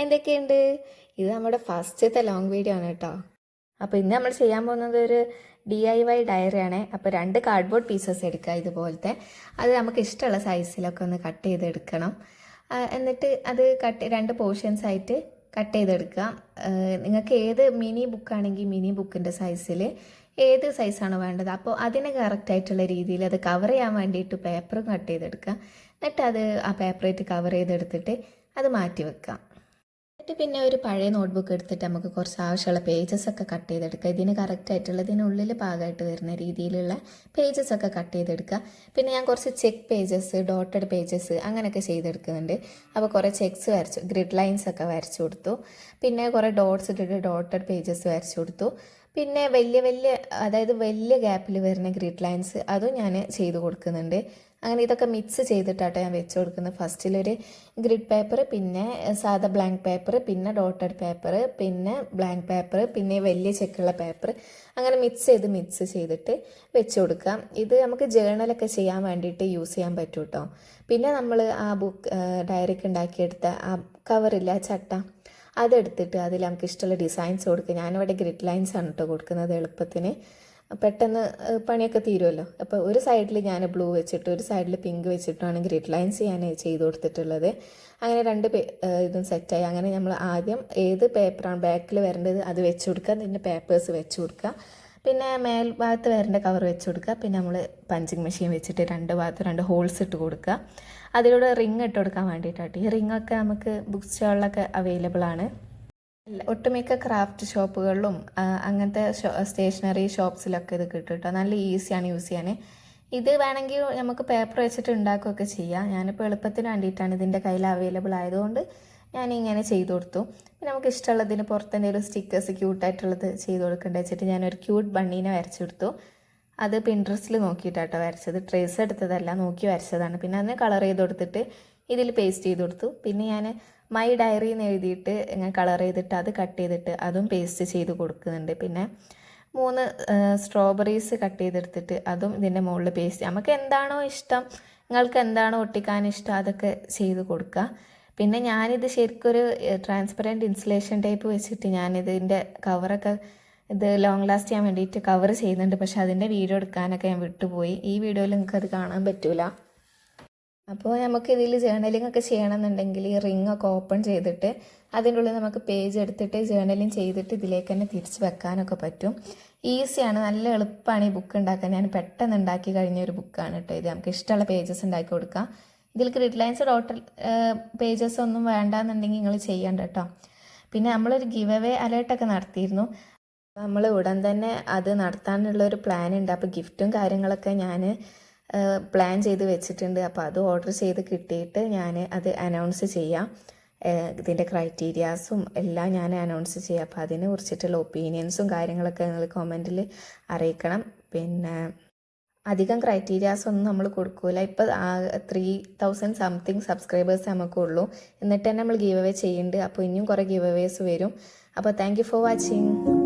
എന്തൊക്കെയുണ്ട്? ഇത് നമ്മുടെ ഫസ്റ്റത്തെ ലോങ് വീഡിയോ ആണ് കേട്ടോ. അപ്പോൾ ഇന്ന് നമ്മൾ ചെയ്യാൻ പോകുന്നത് ഒരു ഡി ഐ വൈ ഡയറിയാണ് അപ്പോൾ രണ്ട് കാർഡ്ബോർഡ് പീസസ് എടുക്കുക ഇതുപോലത്തെ. അത് നമുക്ക് ഇഷ്ടമുള്ള സൈസിലൊക്കെ ഒന്ന് കട്ട് ചെയ്തെടുക്കണം. എന്നിട്ട് അത് കട്ട് രണ്ട് പോർഷൻസ് ആയിട്ട് കട്ട് ചെയ്തെടുക്കുക. നിങ്ങൾക്ക് ഏത് മിനി ബുക്കാണെങ്കിൽ മിനി ബുക്കിന്റെ സൈസിൽ ഏത് സൈസാണ് വേണ്ടത് അപ്പോൾ അതിന് കറക്റ്റ് ആയിട്ടുള്ള രീതിയിൽ അത് കവർ ചെയ്യാൻ വേണ്ടിയിട്ട് പേപ്പറും കട്ട് ചെയ്തെടുക്കുക. എന്നിട്ട് അത് ആ പേപ്പറായിട്ട് കവർ ചെയ്തെടുത്തിട്ട് അത് മാറ്റി വെക്കാം. എന്നിട്ട് പിന്നെ ഒരു പഴയ നോട്ട്ബുക്ക് എടുത്തിട്ട് നമുക്ക് കുറച്ച് ആവശ്യമുള്ള പേജസ് ഒക്കെ കട്ട് ചെയ്തെടുക്കുക ഇതിന് കറക്റ്റ് ആയിട്ടുള്ള ഇതിനുള്ളിൽ ഭാഗമായിട്ട് വരുന്ന രീതിയിലുള്ള പേജസ് ഒക്കെ കട്ട് ചെയ്തെടുക്കുക പിന്നെ ഞാൻ കുറച്ച് ചെക്ക് പേജസ് ഡോട്ടഡ് പേജസ് അങ്ങനെയൊക്കെ ചെയ്തെടുക്കുന്നുണ്ട്. അപ്പോൾ കുറേ ചെക്സ് വരച്ചു ഗ്രിഡ് ലൈൻസ് ഒക്കെ വരച്ചു കൊടുത്തു. പിന്നെ കുറേ ഡോട്ട്സ് ഇട്ടിട്ട് ഡോട്ടഡ് പേജസ് വരച്ചു കൊടുത്തു. പിന്നെ വലിയ വലിയ അതായത് വലിയ ഗ്യാപ്പിൽ വരുന്ന ഗ്രിഡ് ലൈൻസ് അതും ഞാൻ ചെയ്ത് കൊടുക്കുന്നുണ്ട്. അങ്ങനെ ഇതൊക്കെ മിക്സ് ചെയ്തിട്ടാട്ടോ ഞാൻ വെച്ച് കൊടുക്കുന്നത്. ഫസ്റ്റിലൊരു ഗ്രിഡ് പേപ്പർ പിന്നെ സാധാ ബ്ലാങ്ക് പേപ്പർ പിന്നെ ഡോട്ടഡ് പേപ്പർ പിന്നെ ബ്ലാങ്ക് പേപ്പർ പിന്നെ വലിയ ചെക്കുള്ള പേപ്പർ അങ്ങനെ മിക്സ് ചെയ്ത് മിക്സ് ചെയ്തിട്ട് വെച്ച് കൊടുക്കാം ഇത് നമുക്ക് ജേണലൊക്കെ ചെയ്യാൻ വേണ്ടിയിട്ട് യൂസ് ചെയ്യാൻ പറ്റും കേട്ടോ പിന്നെ നമ്മൾ ആ ബുക്ക് ഡയറിക്ക് ഉണ്ടാക്കിയെടുത്ത ആ കവറില്ല ചട്ട? അതെടുത്തിട്ട് അതിൽ നമുക്ക് ഇഷ്ടമുള്ള ഡിസൈൻസ് കൊടുക്കുക. ഞാനിവിടെ ഗ്രിഡ് ലൈൻസ് ആണ് കേട്ടോ കൊടുക്കുന്നത് എളുപ്പത്തിന്. പെട്ടെന്ന് പണിയൊക്കെ തീരുമല്ലോ അപ്പോൾ ഒരു സൈഡിൽ ഞാൻ ബ്ലൂ വെച്ചിട്ട് ഒരു സൈഡിൽ പിങ്ക് വെച്ചിട്ടാണ് ഗ്രിഡ് ലൈൻസ് ഞാൻ ചെയ്ത് കൊടുത്തിട്ടുള്ളത്. അങ്ങനെ രണ്ട് പേ ഇതും സെറ്റായി അങ്ങനെ നമ്മൾ ആദ്യം ഏത് പേപ്പറാണ് ബാക്കിൽ വരേണ്ടത് അത് വെച്ച് കൊടുക്കുക. പിന്നെ പേപ്പേഴ്സ് വെച്ച് കൊടുക്കുക. പിന്നെ മേൽഭാഗത്ത് വരേണ്ട കവർ വെച്ച് കൊടുക്കുക. പിന്നെ നമ്മൾ പഞ്ചിങ് മെഷീൻ വെച്ചിട്ട് രണ്ട് ഭാഗത്ത് രണ്ട് ഹോൾസ് ഇട്ട് കൊടുക്കുക. അതിലൂടെ റിങ് ഇട്ട് കൊടുക്കാൻ വേണ്ടിയിട്ടാണ് ഈ റിങ്ങൊക്കെ നമുക്ക് ബുക്ക് സ്റ്റാളിലൊക്കെ അവൈലബിൾ ആണ്. ഒട്ടുമിക്ക ക്രാഫ്റ്റ് ഷോപ്പുകളിലും അങ്ങനത്തെ സ്റ്റേഷനറി ഷോപ്സിലൊക്കെ ഇത് കിട്ടും കേട്ടോ നല്ല ഈസിയാണ് യൂസ് ചെയ്യാൻ ഇത് വേണമെങ്കിൽ നമുക്ക് പേപ്പർ വെച്ചിട്ട് ഉണ്ടാക്കുകയൊക്കെ ചെയ്യാം. ഞാനിപ്പോൾ എളുപ്പത്തിന് വേണ്ടിയിട്ടാണ് ഇതിന്റെ കയ്യിൽ അവൈലബിൾ ആയതുകൊണ്ട് ഞാൻ ഇങ്ങനെ ചെയ്തു കൊടുത്തു. പിന്നെ നമുക്ക് ഇഷ്ടമുള്ളതിന് പുറത്ത് എന്തെങ്കിലും സ്റ്റിക്കേഴ്സ് ക്യൂട്ടായിട്ടുള്ളത് ചെയ്ത് കൊടുക്കേണ്ട വെച്ചിട്ട് ഞാനൊരു ക്യൂട്ട് ബണ്ണീനെ വരച്ചു കൊടുത്തു. അത് പിൻട്രസ്റ്റിൽ നോക്കിയിട്ടാട്ടോ വരച്ചത്. ട്രേസ് എടുത്തതല്ല നോക്കി വരച്ചതാണ്. പിന്നെ അതിന് കളർ ചെയ്ത് കൊടുത്തിട്ട് ഇതിൽ പേസ്റ്റ് ചെയ്ത് കൊടുത്തു. പിന്നെ ഞാൻ മൈ ഡയറി എന്ന് എഴുതിയിട്ട് ഇങ്ങനെ കളർ ചെയ്തിട്ട് അത് കട്ട് ചെയ്തിട്ട് അതും പേസ്റ്റ് ചെയ്ത് കൊടുക്കുന്നുണ്ട്. പിന്നെ മൂന്ന് സ്ട്രോബെറീസ് കട്ട് ചെയ്തെടുത്തിട്ട് അതും ഇതിന്റെ മുകളിൽ പേസ്റ്റ് നമുക്ക് എന്താണോ ഇഷ്ടം നിങ്ങൾക്ക് എന്താണോ ഒട്ടിക്കാൻ ഇഷ്ടം അതൊക്കെ ചെയ്ത് കൊടുക്കുക. പിന്നെ ഞാനിത് ശരിക്കൊരു ട്രാൻസ്പെറന്റ് ഇൻസുലേഷൻ ടേപ്പ് വെച്ചിട്ട് ഞാനിതിന്റെ കവറൊക്കെ ഇത് ലോങ് ലാസ്റ്റ് ചെയ്യാൻ വേണ്ടിയിട്ട് കവർ ചെയ്യുന്നുണ്ട്. പക്ഷെ അതിന്റെ വീഡിയോ എടുക്കാനൊക്കെ ഞാൻ വിട്ടുപോയി. ഈ വീഡിയോയിൽ നിങ്ങൾക്ക് അത് കാണാൻ പറ്റൂല. അപ്പോൾ നമുക്ക് ഇതിൽ ജേർണലിംഗ് ഒക്കെ ചെയ്യണമെന്നുണ്ടെങ്കിൽ ഈ റിംഗ് ഒക്കെ ഓപ്പൺ ചെയ്തിട്ട് അതിന്റെ ഉള്ളിൽ നമുക്ക് പേജ് എടുത്തിട്ട് ജേർണലിംഗ് ചെയ്തിട്ട് ഇതിലേക്ക് തന്നെ തിരിച്ച് വെക്കാനൊക്കെ പറ്റും. ഈസിയാണ് നല്ല എളുപ്പമാണ് ഈ ബുക്ക് ഉണ്ടാക്കാൻ. ഞാൻ പെട്ടെന്ന് ഉണ്ടാക്കി കഴിഞ്ഞ ഒരു ബുക്കാണ് കേട്ടോ ഇത്. നമുക്ക് ഇഷ്ടമുള്ള പേജസ് ഉണ്ടാക്കി കൊടുക്കാം. ഇതിൽ ക്രെഡിറ്റ് ലൈൻസ് ഡോട്ടർ പേജസ് ഒന്നും വേണ്ടാന്നുണ്ടെങ്കിൽ നിങ്ങൾ ചെയ്യണ്ട കേട്ടോ പിന്നെ നമ്മളൊരു ഗിവ് അവേ അലേർട്ടൊക്കെ നടത്തിയിരുന്നു. നമ്മൾ ഉടൻ തന്നെ അത് നടത്താനുള്ള ഒരു പ്ലാൻ ഉണ്ട്. അപ്പോൾ ഗിഫ്റ്റും കാര്യങ്ങളൊക്കെ ഞാൻ പ്ലാൻ ചെയ്ത് വെച്ചിട്ടുണ്ട്. അപ്പോൾ അത് ഓർഡർ ചെയ്ത് കിട്ടിയിട്ട് ഞാൻ അത് അനൗൺസ് ചെയ്യാം. ഇതിന്റെ ക്രൈറ്റീരിയാസും എല്ലാം ഞാൻ അനൗൺസ് ചെയ്യാം. അപ്പോൾ അതിനെ കുറിച്ചിട്ടുള്ള ഒപ്പീനിയൻസും കാര്യങ്ങളൊക്കെ നിങ്ങൾ കോമന്റിൽ അറിയിക്കണം. പിന്നെ അധികം ക്രൈറ്റീരിയാസ് ഒന്നും നമ്മൾ കൊടുക്കൂല. ഇപ്പോൾ ത്രീ തൗസൻഡ് സംതിങ് സബ്സ്ക്രൈബേഴ്സ് നമുക്കുള്ളൂ എന്നിട്ട് തന്നെ നമ്മൾ ഗീവ് അവേ ചെയ്യുന്നുണ്ട് അപ്പോൾ ഇനിയും കുറേ ഗീവ് അവേസ് വരും. അപ്പോൾ താങ്ക് യു ഫോർ വാച്ചിങ്